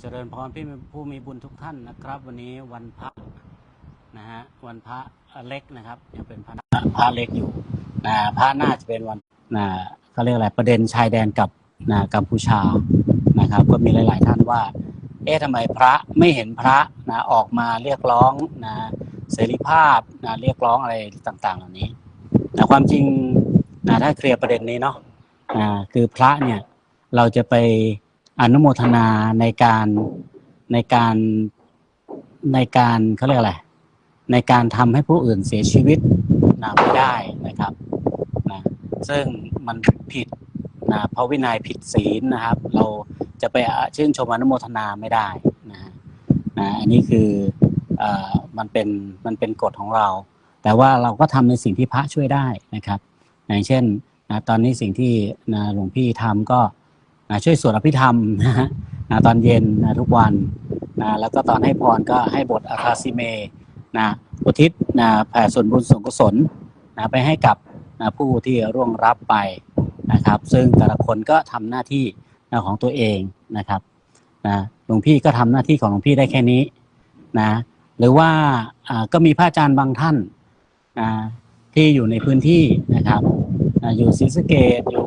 เจริญพรพี่ผู้มีบุญทุกท่านนะครับ วันนี้วันพระนะฮะวันพระเล็กนะครับยังเป็นพระพระเล็กอยู่นะพระน่าจะเป็นวันนะเขาเรียกอะไรประเด็นชายแดนกับนะกัมพูชานะครับ ก็มีหลาย ๆ ท่านว่า เอ๊ะทำไมพระไม่เห็นพระนะออกมาเรียกร้องนะเสรีภาพนะเรียกร้องอะไรต่างๆ เหล่านี้นะความจริงนะถ้าเคลียร์ประเด็นนี้เนาะนะคือพระเนี่ยเราจะไป อนุโมทนาในการในการในการเขาเรียกอะไร ในการทำให้ผู้อื่นเสียชีวิตนะไม่ได้นะครับนะซึ่งมันผิดนะเพราะวินัยผิดศีลนะครับ เราจะไปชื่นชมอนุโมทนาไม่ได้นะนะอันนี้คือเอ่อมันเป็นมันเป็นกฎของเรา แต่ว่าเราก็ทำในสิ่งที่พระช่วยได้นะครับ อย่างเช่นนะตอนนี้สิ่งที่นะหลวงพี่ทำก็ ช่วยสวดอภิธรรมนะฮะตอนเย็นนะทุกวันนะแล้วก็ตอนให้พรก็ให้บทอาคาซิเมนะอุทิศนะแผ่ส่วนบุญส่วนกุศลนะไปให้กับนะผู้ที่ร่วงรับไปนะครับ ซึ่งแต่ละคนก็ทำหน้าที่นะของตัวเองนะครับนะหลวงพี่ก็ทำหน้าที่ของหลวงพี่ได้แค่นี้นะหรือว่าก็มีพระอาจารย์บางท่านนะที่อยู่ในพื้นที่นะครับนะอยู่ศรีสะเกดอยู่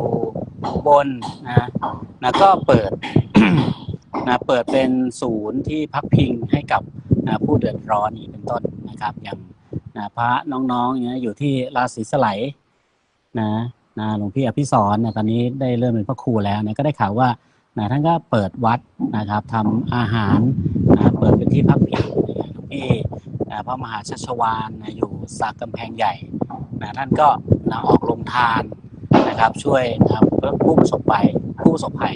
บนนะ นะก็เปิดนะเปิดเป็นศูนย์ที่พักพิงให้กับนะผู้เดือดร้อนเป็นต้นนะครับ อย่างนะพระน้องๆเนี่ยอยู่ที่ราศีสไลนะนะหลวงพี่อภิสรณ์เนี่ยตอนนี้ได้เริ่มเป็นพระครูแล้วนี่ยก็ได้ข่าวว่านะท่านก็เปิดวัดนะครับทำอาหารนะเปิดเป็นที่พักพิงหลวงพี่นะพระมหาชัชวานนะอยู่สากกำแพงใหญ่นะท่านก็นะออกลงทานนะครับ ช่วยนะผู้ประสบภัย ผู้ประสบภัย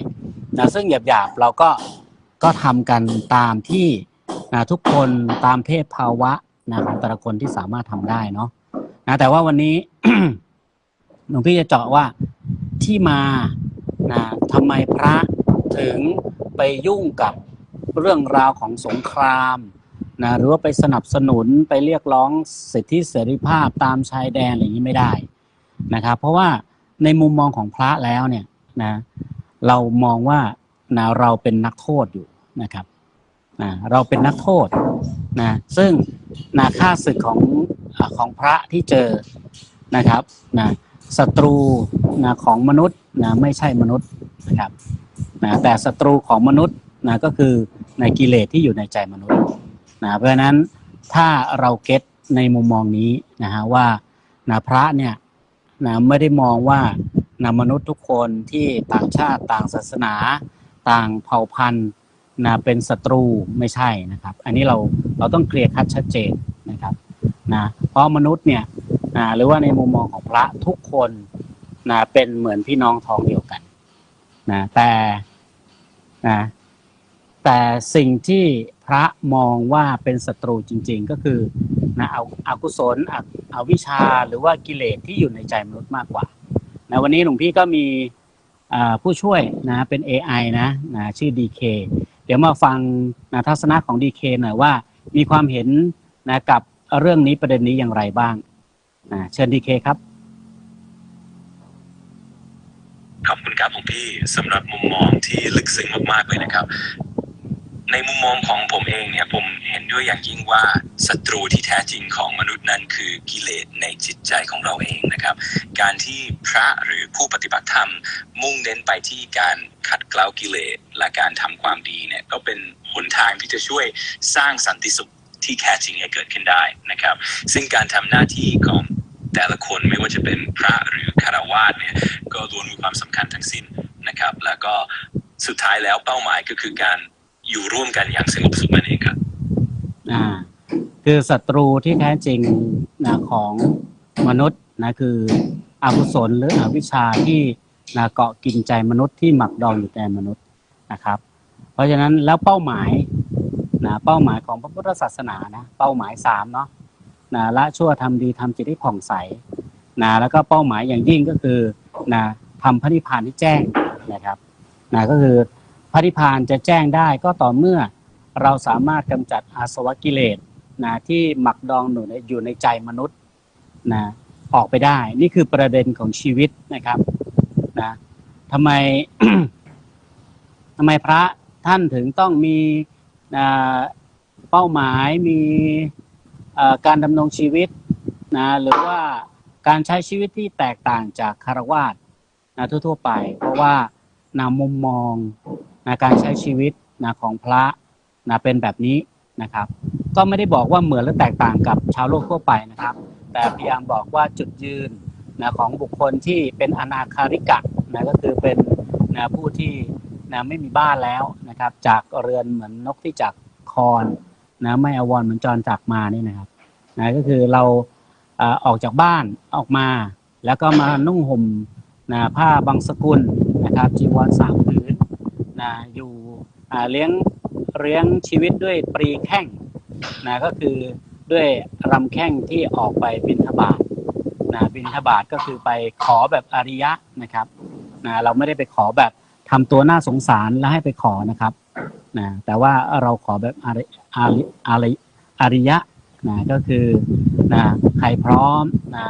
นะซึ่งหยาบๆเราก็ก็ทำกันตามที่นะทุกคนตามเพศภาวะนะของแต่ละคนที่สามารถทำได้เนาะนะแต่ว่าวันนี้ หลวงพี่จะเจาะว่าที่มานะทำไมพระถึงไปยุ่งกับเรื่องราวของสงครามนะหรือว่าไปสนับสนุนไปเรียกร้องสิทธิเสรีภาพตามชายแดนอะไรอย่างนี้ไม่ได้นะครับ เพราะว่าในมุมมองของพระแล้วเนี่ยนะ เรามองว่านะเราเป็นนักโทษอยู่นะครับนะเราเป็นนักโทษนะซึ่งนะค่าศึกของของพระที่เจอนะครับนะศัตรูนะของมนุษย์นะไม่ใช่มนุษย์นะครับนะแต่ศัตรูของมนุษย์นะก็คือในกิเลสที่อยู่ในใจมนุษย์นะเพราะฉะนั้นถ้าเราเก็ตในมุมมองนี้นะฮะว่านะพระเนี่ยนะไม่ได้มองว่า นะมนุษย์ทุกคนที่ต่างชาติต่างศาสนา ต่างเผ่าพันธุ์นะเป็นศัตรูไม่ใช่นะครับ อันนี้เราเราต้องเคลียร์คัดชัดเจนนะครับนะเพราะมนุษย์เนี่ยนะหรือว่าในมุมมองของพระทุกคนนะเป็นเหมือนพี่น้องท้องเดียวกันนะแต่นะแต่สิ่งที่พระมองว่าเป็นศัตรูจริง ๆ ก็คือนะเอาอากุศลออวิชาหรือว่ากิเลสที่อยู่ในใจมนุษย์มากกว่า นะวันนี้หลวงพี่ก็มีผู้ช่วยนะเป็น AI นะนะชื่อ DK เดี๋ยวมาฟังนะทัศนะของ DK หน่อยว่ามีความเห็นนะกับเรื่องนี้ประเด็นนี้อย่างไรบ้างนะเชิญ DK ครับขอบคุณครับผมพี่สำหรับมุมมองที่ลึกซึ้งมากๆเลยนะครับ ในมุมมองของผมเองเนี่ยผมเห็นด้วยอย่างยิ่งว่าศัตรูที่แท้จริงของมนุษย์นั้นคือกิเลสในจิตใจของเราเองนะครับ การที่พระหรือผู้ปฏิบัติธรรม มุ่งเน้นไปที่การขัดเกลากิเลสและการทำความดีเนี่ยก็เป็นหนทางที่จะช่วยสร้างสันติสุขที่แท้จริงให้เกิดขึ้นได้นะครับ ซึ่งการทำหน้าที่ของแต่ละคนไม่ว่าจะเป็นพระหรือคารวาสเนี่ยก็ล้วนมีความสำคัญทั้งสิ้นนะครับ แล้วก็สุดท้ายแล้วเป้าหมายก็คือการ อยู่ร่วมกันอย่างสงบสุขนั่นเองครับอ่าคือศัตรูที่แท้จริงนะของมนุษย์นะคืออกุศลหรืออวิชชาที่นะเกาะกินใจมนุษย์ที่หมักดองอยู่ในมนุษย์นะครับ เพราะฉะนั้นแล้วเป้าหมายนะเป้าหมายของพระพุทธศาสนานะเป้าหมายสามเนาะนะละชั่วทำดีทำจิตให้ผ่องใสนะแล้วก็เป้าหมายอย่างยิ่งก็คือนะทำพระนิพพานที่แจ้งนะครับนะก็คือ พระนิพพานจะแจ้งได้ก็ต่อเมื่อเราสามารถกำจัดอาสวะกิเลสนะที่หมักดองอยู่ในอยู่ในใจมนุษย์นะออกไปได้ นี่คือประเด็นของชีวิตนะครับนะทำไมทำไมพระท่านถึงต้องมีอ่าเป้าหมายมีการดำรงชีวิตนะหรือว่าการใช้ชีวิตที่แตกต่างจากคารวาสนะทั่วๆไป เพราะว่านะมุมมอง นะการใช้ชีวิตนะของพระนะเป็นแบบนี้นะครับ ก็ไม่ได้บอกว่าเหมือนหรือแตกต่างกับชาวโลกทั่วไปนะครับ แต่พยายามบอกว่าจุดยืนนะของบุคคลที่เป็นอนาคาริกะนะก็คือเป็นนะผู้ที่นะไม่มีบ้านแล้วนะครับ จากเรือนเหมือนนกที่จากคอนนะไม่อวรเหมือนจรจากมานี่นะครับนะก็คือเราออกจากบ้านออกมา แล้วก็มานุ่งห่มนะผ้าบางสกุลนะครับจีวรสาม นะอยู่เลี้ยงเลี้ยงชีวิตด้วยปรีแข้งนะก็คือด้วยรำแข้งที่ออกไปบิณฑบาตนะบิณฑบาตก็คือไปขอแบบอริยะนะครับนะเราไม่ได้ไปขอแบบทำตัวน่าสงสารแล้วให้ไปขอนะครับนะแต่ว่าเราขอแบบอริอริอริอริยะนะก็คือนะใครพร้อมนะ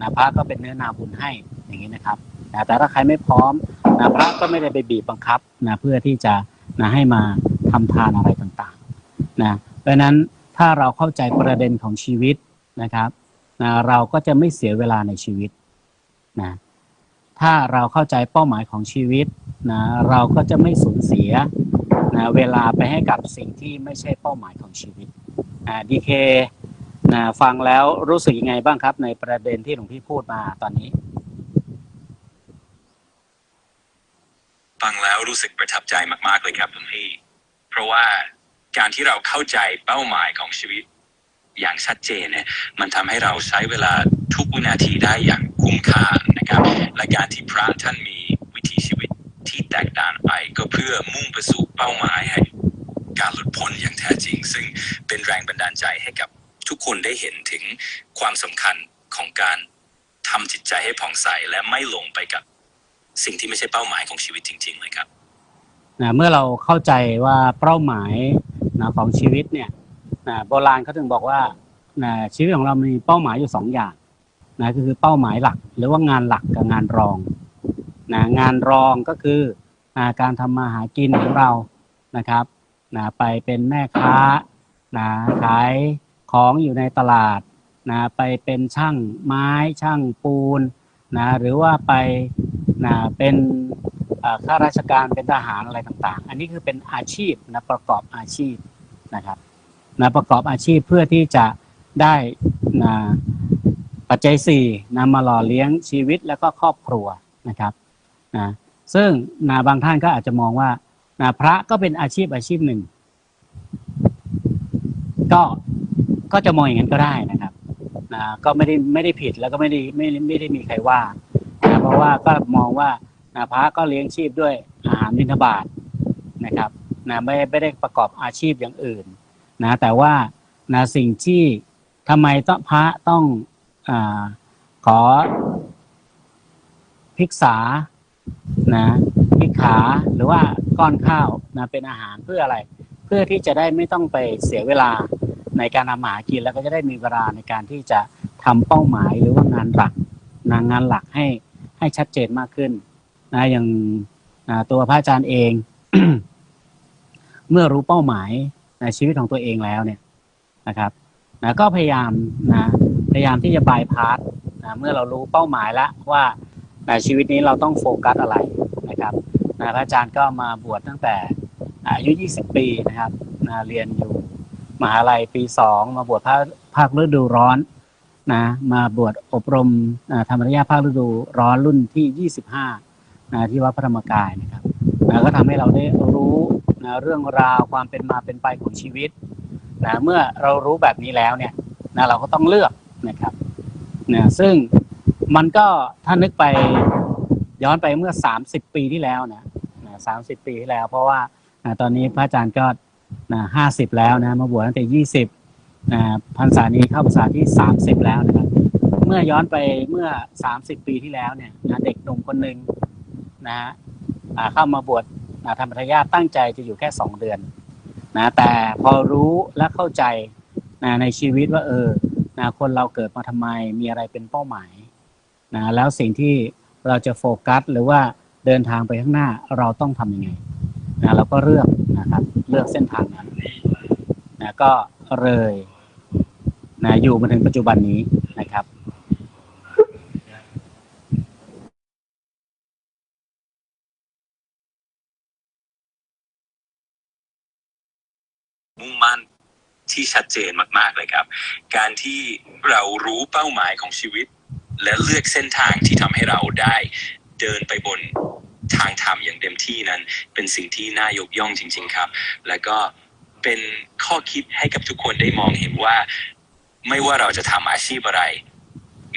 นะพระก็เป็นเนื้อนาบุญให้อย่างนี้นะครับ นะแต่ถ้าใครไม่พร้อมนะพระก็ไม่ได้ไปบีบบังคับนะเพื่อที่จะนะให้มาทำทานอะไรต่างๆนะเพราะฉะนั้นถ้าเราเข้าใจประเด็นของชีวิตนะครับนะเราก็จะไม่เสียเวลาในชีวิตนะถ้าเราเข้าใจเป้าหมายของชีวิตนะเราก็จะไม่สูญเสียนะเวลาไปให้กับสิ่งที่ไม่ใช่เป้าหมายของชีวิตอ่าดีเคนะฟังแล้วรู้สึกยังไงบ้างครับ ในประเด็นที่หลวงพี่พูดมาตอนนี้ ฟังแล้วรู้สึกประทับใจมากๆเลยครับคุณพี่ เพราะว่าการที่เราเข้าใจเป้าหมายของชีวิต อย่างชัดเจนเนี่ยมันทำให้เราใช้เวลาทุกวินาทีได้อย่างคุ้มค่านะครับ และการที่พระท่านมีวิถีชีวิตที่แตกต่างไป ก็เพื่อมุ่งไปสู่เป้าหมายให้การหลุดพ้นอย่างแท้จริง ซึ่งเป็นแรงบันดาลใจให้กับทุกคนได้เห็นถึงความสำคัญของการทำจิตใจให้ผ่องใสและไม่หลงไปกับ สิ่งที่ไม่ใช่เป้าหมายของชีวิตจริง ๆ เลยครับนะเมื่อเราเข้าใจว่าเป้าหมายนะของชีวิตเนี่ยนะโบราณเขาถึงบอกว่านะชีวิตของเรามีเป้าหมายอยู่สองอย่างนะก็คือเป้าหมายหลัก หรือว่างานหลักกับงานรองนะงานรองก็คือนะการทำมาหากินของเรานะครับนะไปเป็นแม่ค้านะขายของอยู่ในตลาดนะไปเป็นช่างไม้ช่างปูนนะหรือว่าไป นะเป็นข้าราชการเป็นทหารอะไรต่างๆ อันนี้คือเป็นอาชีพนะประกอบอาชีพนะครับนะประกอบอาชีพเพื่อที่จะได้นะปัจจัยสี่นำมาหล่อเลี้ยงชีวิตแล้วก็ครอบครัวนะครับนะซึ่งนะบางท่านก็อาจจะมองว่านะพระก็เป็นอาชีพอาชีพหนึ่ง ก็ก็จะมองอย่างนั้นก็ได้นะครับนะก็ไม่ได้ไม่ได้ผิดแล้วก็ไม่ได้ไม่ไม่ได้มีใครว่า ราะว่าก็มองว่านะพระก็เลี้ยงชีพด้วยอาหารบิณฑบาตนะครับนะไม่ไม่ได้ประกอบอาชีพอย่างอื่นนะแต่ว่านะสิ่งที่ทำไมต้องพระต้องอาขอพิกษานะพิกขาหรือว่าก้อนข้าวนะเป็นอาหารเพื่ออะไร เพื่อที่จะได้ไม่ต้องไปเสียเวลาในการทำอาหากินแล้วก็จะได้มีเวลาในการที่จะทำเป้าหมายหรือว่างานหลักงานงานหลักให้ ให้ชัดเจนมากขึ้นนะอย่างตัวพระอาจารย์เอง เมื่อรู้เป้าหมายในชีวิตของตัวเองแล้วเนี่ยนะครับนะก็พยายามนะพยายามที่จะบายพาสนะเมื่อเรารู้เป้าหมายแล้วว่าในชีวิตนี้เราต้องโฟกัสอะไรนะครับนะพระอาจารย์ก็มาบวชตั้งแต่อายุ 20 ปีนะครับนะเรียนอยู่มหาลัยปีสองมาบวชภาคภาคฤดูร้อน นะมาบวชอบรมธรรมริยาภาคฤดูร้อนรุ่นที่ 25นะที่วัดพระธรรมกายนะครับนะก็ทำให้เราได้รู้นะเรื่องราวความเป็นมาเป็นไปของชีวิตนะเมื่อเรารู้แบบนี้แล้วเนี่ยนะเราก็ต้องเลือกนะครับนะซึ่งมันก็ถ้านึกไปย้อนไปเมื่อ 30 ปีที่แล้วนะสามสิบปีที่แล้ว เพราะว่านะตอนนี้พระอาจารย์ก็ห้าสิบแล้วนะมาบวชตั้งแต่ยี่สิบ พรรษานี้เข้าพรรษาที่สามสิบแล้วนะครับ เมื่อย้อนไปเมื่อ 30 ปีที่แล้วเนี่ยนะเด็กหนุ่มคนหนึ่งนะฮะเข้ามาบวชธรรมทายาตั้งใจจะอยู่แค่ 2 เดือนนะแต่พอรู้และเข้าใจนะในชีวิตว่าเออนะคนเราเกิดมาทำไมมีอะไรเป็นเป้าหมายนะแล้วสิ่งที่เราจะโฟกัสหรือว่าเดินทางไปข้างหน้าเราต้องทำยังไงนะเราก็เลือกนะครับเลือกเส้นทางนั้นนะก็ เลยนะอยู่มาถึงปัจจุบันนี้นะครับมุ่งมั่นที่ชัดเจนมากๆเลยครับ การที่เรารู้เป้าหมายของชีวิต และเลือกเส้นทางที่ทำให้เราได้เดินไปบนทางธรรมอย่างเต็มที่นั้น เป็นสิ่งที่น่ายกย่องจริง ๆ ครับ แล้วก็ เป็นข้อคิดให้กับทุกคนได้มองเห็นว่า ไม่ว่าเราจะทำอาชีพอะไร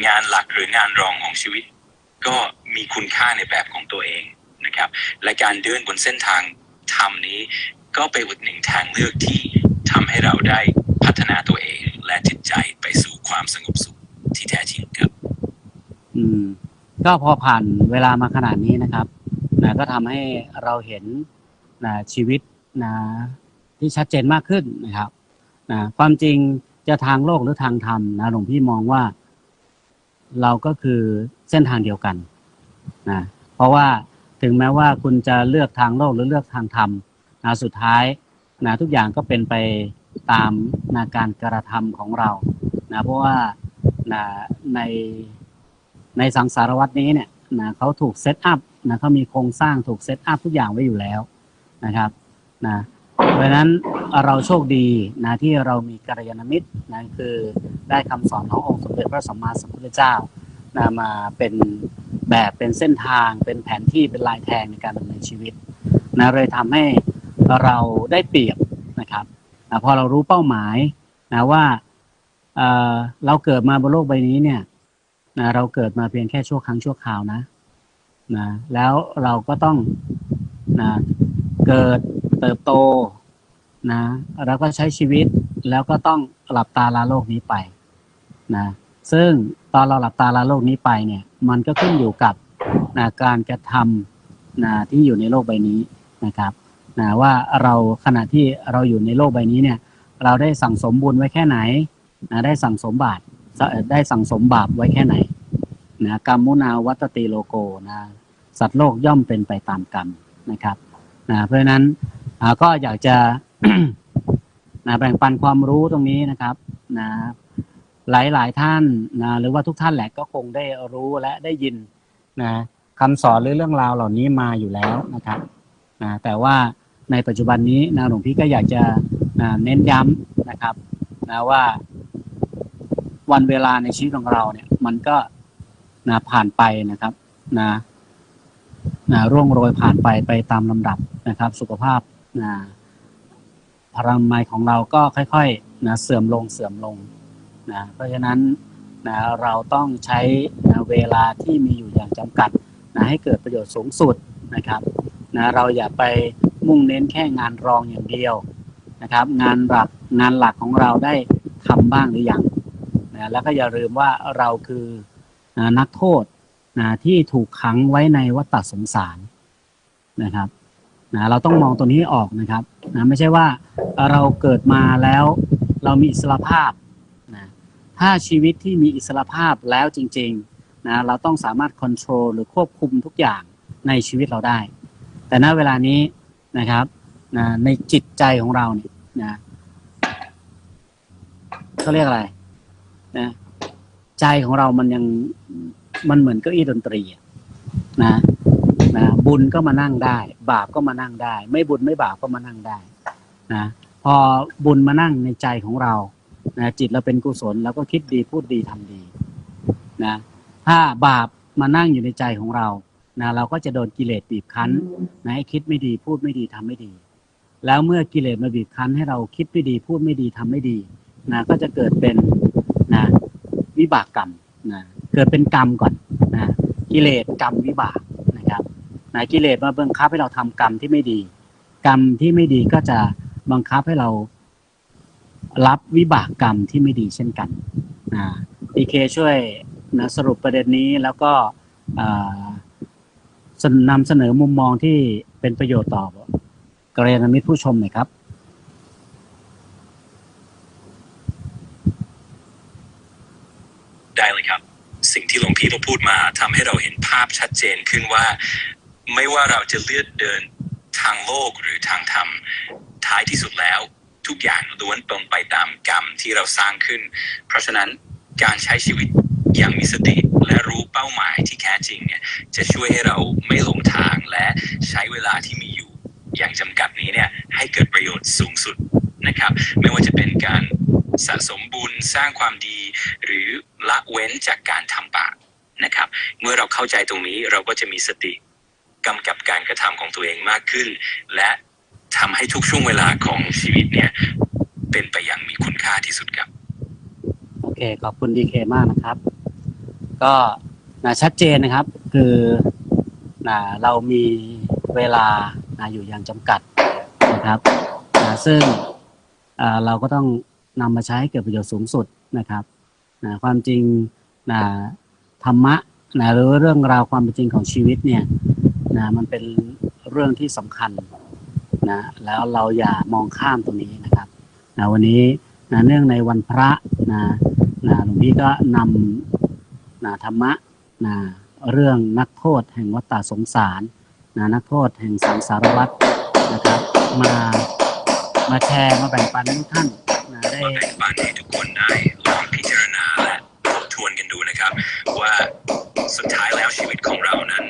งานหลักหรืองานรองของชีวิต ก็มีคุณค่าในแบบของตัวเองนะครับ และการเดินบนเส้นทางธรรมนี้ ก็เป็นอีกหนึ่งทางเลือกที่ทำให้เราได้พัฒนาตัวเอง และจิตใจไปสู่ความสงบสุขที่แท้จริงครับ อืม ก็พอผ่านเวลามาขนาดนี้นะครับนะก็ทำให้เราเห็นนะชีวิตนะ ที่ชัดเจนมากขึ้นนะครับนะความจริงจะทางโลกหรือทางธรรมนะหลวงพี่มองว่า เราก็คือเส้นทางเดียวกันนะเพราะว่าถึงแม้ว่าคุณจะเลือกทางโลกหรือเลือกทางธรรมนะสุดท้ายนะทุกอย่างก็เป็นไปตามนะการกระทำของเรานะเพราะว่านะในในสังสารวัตนี้เนี่ยนะเขาถูกเซตอัพนะเขามีโครงสร้างถูกเซตอัพทุกอย่างไว้อยู่แล้วนะครับนะ เพราะฉะนั้นเราโชคดีนะที่เรามีกัลยาณมิตรนะคือได้คำสอนขององค์สมเด็จพระสัมมาสัมพุทธเจ้านะมาเป็นแบบเป็นเส้นทางเป็นแผนที่เป็นลายแทงในการดำเนินชีวิตนะเลยทำให้เราได้เปรียบนะครับนะพอเรารู้เป้าหมายนะว่าเเราเกิดมาบนโลกใบนี้เนี่ยนะเราเกิดมาเพียงแค่ชั่วครั้งชั่วคราวนะนะแล้วเราก็ต้องนะเกิดเติบโต นะ แล้วก็ใช้ชีวิตแล้วก็ต้องหลับตาลาโลกนี้ไปนะซึ่งตอนเราหลับตาลาโลกนี้ไปเนี่ยมันก็ขึ้นอยู่กับนะการกระทำนะที่อยู่ในโลกใบนี้นะครับนะว่าเราขณะที่เราอยู่ในโลกใบนี้เนี่ยเราได้สั่งสมบุญไว้แค่ไหนนะได้สั่งสมบาตรได้สั่งสมบาปไว้แค่ไหนนะกรรมมุนาวัตติโลโกนะสัตว์โลกย่อมเป็นไปตามกรรมนะครับนะเพราะฉะนั้นก็อยากจะ นะแบ่งปันความรู้ตรงนี้นะครับ นะ หลายหลายท่านนะหรือว่าทุกท่านแหละก็คงได้รู้และได้ยินนะคำสอนหรือเรื่องราวเหล่านี้มาอยู่แล้วนะครับนะแต่ว่าในปัจจุบันนี้นะหลวงพี่ก็อยากจะนะเน้นย้ำนะครับนะว่าวันเวลาในชีวิตของเราเนี่ย มันก็นะผ่านไปนะครับนะนะร่วงโรยผ่านไปไปตามลำดับนะครับ สุขภาพนะ พลังไมของเราก็ค่อยๆนะเสื่อมลงเสื่อมลงนะเพราะฉะนั้นนะเราต้องใช้นะเวลาที่มีอยู่อย่างจำกัดนะให้เกิดประโยชน์สูงสุดนะครับนะเราอย่าไปมุ่งเน้นแค่งานรองอย่างเดียวนะครับ งานหลักงานหลักของเราได้ทำบ้างหรือยังนะแล้วก็อย่าลืมว่าเราคือนะนักโทษนะที่ถูกขังไว้ในวัฏสงสารนะครับ นะเราต้องมองตัวนี้ออกนะครับนะไม่ใช่ว่าเราเกิดมาแล้วเรามีอิสระภาพนะถ้าชีวิตที่มีอิสระภาพแล้วจริงๆนะเราต้องสามารถควบคุมหรือควบคุมทุกอย่างในชีวิตเราได้ แต่ณเวลานี้นะครับนะในจิตใจของเราเนี่ยนะเขาเรียกอะไรนะใจของเรามันยังมันเหมือนเก้าอี้ดนตรีนะ บุญก็มานั่งได้ บาปก็มานั่งได้ ไม่บุญไม่บาปก็มานั่งได้นะพอบุญมานั่งในใจของเรานะจิตเราเป็นกุศลแล้วก็คิดดีพูดดีทำดีนะถ้าบาปมานั่งอยู่ในใจของเรานะเราก็จะโดนกิเลสบีบคั้นนะให้คิดไม่ดีพูดไม่ดีทำไม่ดี แล้วเมื่อกิเลสมาบีบคั้นให้เราคิดไม่ดีพูดไม่ดีทำไม่ดีนะก็จะเกิดเป็นนะวิบากกรรมนะเกิดเป็นกรรมก่อนนะกิเลสกรรมวิบาก นะครับนกิเลสมาบังคับให้เราทำกรรมที่ไม่ดี กรรมที่ไม่ดีก็จะบังคับให้เรารับวิบากกรรมที่ไม่ดีเช่นกันนะพีเคช่วยนะสรุปประเด็นนี้แล้วก็นำเสนอมุมมองที่เป็นประโยชน์ต่อกรยานมิตรผู้ชมหน่อยครับ ได้เลยครับ สิ่งที่หลวงพี่ได้พูดมาทำให้เราเห็นภาพชัดเจนขึ้นว่า ไม่ว่าเราจะเลือกเดินทางโลกหรือทางธรรมท้ายที่สุดแล้ว ทุกอย่างล้วนตรงไปตามกรรมที่เราสร้างขึ้น เพราะฉะนั้นการใช้ชีวิตอย่างมีสติและรู้เป้าหมายที่แท้จริงเนี่ยจะช่วยให้เราไม่หลงทางและใช้เวลาที่มีอยู่อย่างจำกัดนี้เนี่ยให้เกิดประโยชน์สูงสุดนะครับ ไม่ว่าจะเป็นการสะสมบุญสร้างความดี หรือละเว้นจากการทำบาปนะครับ เมื่อเราเข้าใจตรงนี้เราก็จะมีสติ กำกับการกระทำของตัวเองมากขึ้น และทำให้ทุกช่วงเวลาของชีวิตเนี่ย เป็นไปอย่างมีคุณค่าที่สุดครับ โอเค ขอบคุณดีเคมากนะครับ ก็นะชัดเจนนะครับ คือนะเรามีเวลานะอยู่อย่างจำกัดนะครับนะซึ่งอ่าเราก็ต้องนำมาใช้ให้เกิดประโยชน์สูงสุดนะครับนะความจริงนะธรรมะนะหรือเรื่องราวความเป็นจริงของชีวิตเนี่ย นะมันเป็นเรื่องที่สำคัญนะแล้วเราอย่ามองข้ามตรงนี้นะครับนะวันนี้นะเนื่องในวันพระนะนะหลวงพี่ก็นำนะธรรมะนะเรื่องนักโทษแห่งวัฏฏสงสารนะนักโทษแห่งสังสารวัฏนะครับ มามาแชร์มาแบ่งปันให้ทุกท่านนะได้มาแบ่งปันให้ทุกคนได้ลองพิจารณาและทบทวนกันดูนะครับ ว่าสุดท้ายแล้วชีวิตของเรานั้น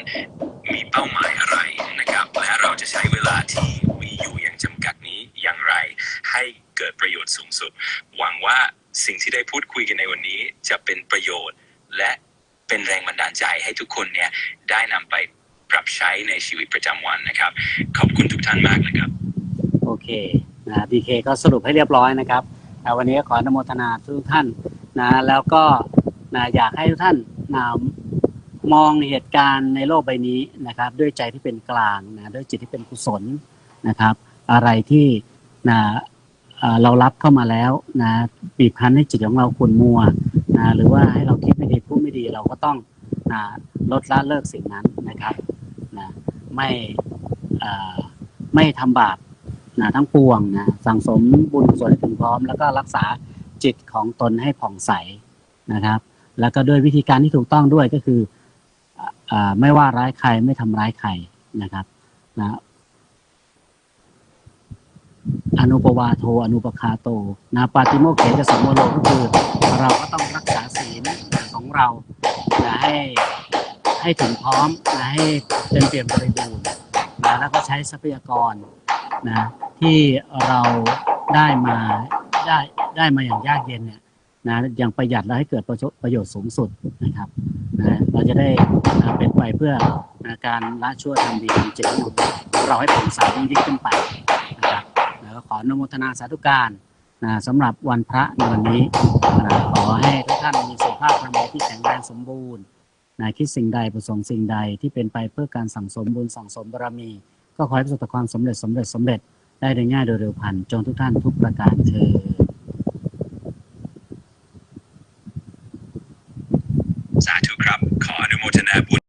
มีเป้าหมายอะไรนะครับ และเราจะใช้เวลาที่มีอยู่อย่างจำกัดนี้อย่างไร ให้เกิดประโยชน์สูงสุด หวังว่าสิ่งที่ได้พูดคุยกันในวันนี้จะเป็นประโยชน์ และเป็นแรงบันดาลใจให้ทุกคนเนี่ยได้นำไปปรับใช้ในชีวิตประจำวันนะครับ ขอบคุณทุกท่านมากนะครับ โอเคนะดีเคก็สรุปให้เรียบร้อยนะครับวันนี้ก็ขออนุโมทนาทุกท่านนะแล้วก็นะอยากให้ทุกท่านนะ มองเหตุการณ์ในโลกใบนี้นะครับ ด้วยใจที่เป็นกลางนะด้วยจิตที่เป็นกุศลนะครับ อะไรที่นะเรารับเข้ามาแล้วนะบีบคั้นให้จิตของเราขุ่นมัวนะหรือว่าให้เราคิดไม่ดีพูดไม่ดีเราก็ต้องนะลดละเลิกสิ่งนั้นนะครับนะไม่ไม่ทำบาปนะทั้งปวงนะสั่งสมบุญกุศลให้ถึงพร้อม แล้วก็รักษาจิตของตนให้ผ่องใสนะครับ แล้วก็ด้วยวิธีการที่ถูกต้องด้วยก็คือ ไม่ว่าร้ายใครไม่ทำร้ายใครนะครับนะอนุปวาโทอนุปคาโตนะปาติโมกข์เขจะสัมโมโลก็คือเราก็ต้องรักษาศีลของเรานะให้ให้ถึงพร้อมนะให้เป็นเปี่ยมบริบูรณ์นะแล้วก็ใช้ทรัพยากรนะที่เราได้มาได้ได้มาอย่างยากเย็นเนี่ย นะอย่างประหยัดและให้เกิดประโยชน์ประโยชน์สูงสุดนะครับนะเราจะได้นะเป็นไปเพื่อนะการละชั่วทำดีทำจิตของเราให้ผ่องใสยิ่งยิ่งขึ้นไปนะครับแล้วก็ขออนุโมทนาสาธุการนะสำหรับวันพระในวันนี้นะขอให้ทุกท่านมีสุขภาพพระมีที่แข็งแรงสมบูรณ์นะคิดสิ่งใดประสงค์สิ่งใดที่เป็นไปเพื่อการสั่งสมบุญสั่งสมบารมี ก็ขอให้ประสบความสำเร็จสำเร็จสำเร็จได้โดยง่ายโดยเร็วพันจงทุกท่านทุกประการเธอญ that would